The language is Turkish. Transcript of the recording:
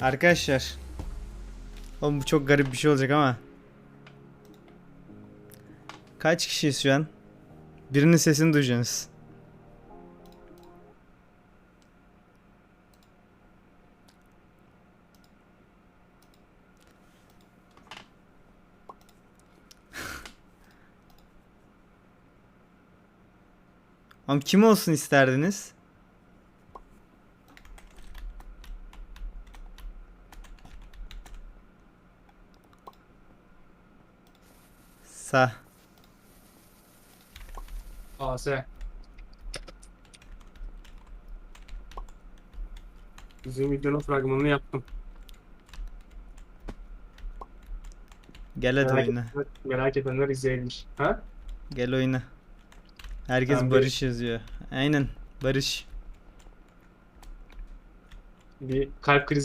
Arkadaşlar. Oğlum bu çok garip bir şey olacak ama. Kaç kişiyiz şu an? Birinin sesini duyacaksınız. Ama kim olsun isterdiniz? Sa. AS. Bizim videonun fragmanını yaptım. Gel hadi merak, oyna. edenler, merak edenler izleyebilir. Ha? Gel oyna. Herkes Ben bir- Barış yazıyor. Aynen. Barış. Bir kalp krizi